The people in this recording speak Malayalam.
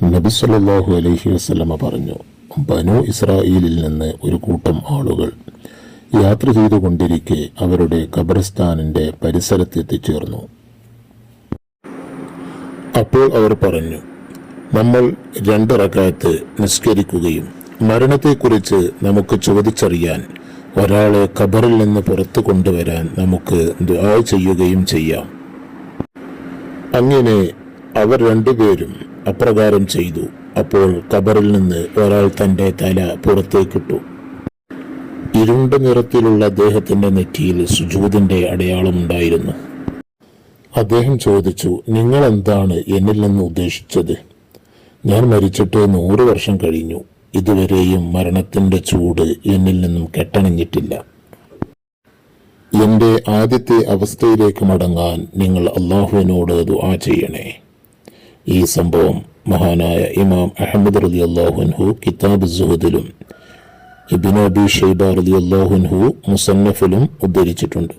നബി സല്ലാഹു അലൈഹി വസല്ലമ പറഞ്ഞു ബനു ഇസ്രായേലിൽ നിന്ന് ഒരു കൂട്ടം ആളുകൾ യാത്ര ചെയ്തുകൊണ്ടിരിക്കെ അവരുടെ ഖബർസ്ഥാനിന്റെ പരിസരത്തെത്തിച്ചേർന്നു അപ്പോൾ അവർ പറഞ്ഞു നമ്മൾ രണ്ട് റകാത്ത് നിസ്കരിക്കുകയും മരണത്തെക്കുറിച്ച് നമുക്ക് ചോദിച്ചറിയാൻ ഒരാളെ ഖബറിൽ നിന്ന് പുറത്തു കൊണ്ടുവരാൻ നമുക്ക് ദുആ ചെയ്യുകയും ചെയ്യാം. അങ്ങനെ അവർ രണ്ടുപേരും അപ്രകാരം ചെയ്തു. അപ്പോൾ കബറിൽ നിന്ന് ഒരാൾ തന്റെ തല പുറത്തേക്കിട്ടു. ഇരുണ്ട നിറത്തിലുള്ള അദ്ദേഹത്തിന്റെ നെറ്റിയിൽ സുജൂദിന്റെ അടയാളമുണ്ടായിരുന്നു അദ്ദേഹം ചോദിച്ചു നിങ്ങൾ എന്താണ് എന്നിൽ നിന്ന് ഉദ്ദേശിച്ചത്? ഞാൻ മരിച്ചിട്ട് നൂറ് വർഷം കഴിഞ്ഞു. ഇതുവരെയും മരണത്തിന്റെ ചൂട് എന്നിൽ നിന്നും കെട്ടണഞ്ഞിട്ടില്ല. എന്റെ ആദ്യത്തെ അവസ്ഥയിലേക്ക് മടങ്ങാൻ നിങ്ങൾ അള്ളാഹുവിനോട് ദുആ ചെയ്യണേ. ഈ സംഭവം മഹാനായ ഇമാം അഹമ്മദ് റലി അള്ളാഹുൻഹു കിതാബ് സുഹദിലും ഇബിനബി ഷെയ്ബ റലി അള്ളാഹുൻഹു മുസന്നഫിലും ഉദ്ധരിച്ചിട്ടുണ്ട്.